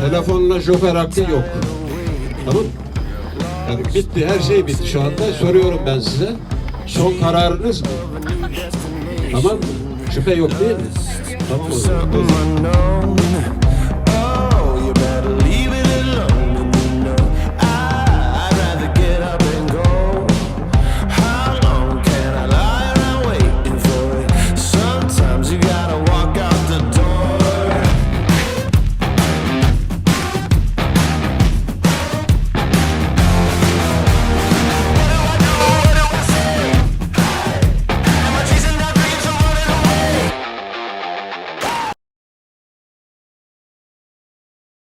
Telefonla şoför hakkı yok. Tamam? Yani bitti, her şey bitti şu anda. Soruyorum ben size. Son kararınız mı? Tamam mı? Şüphe yok değil mi? Tamam o zaman.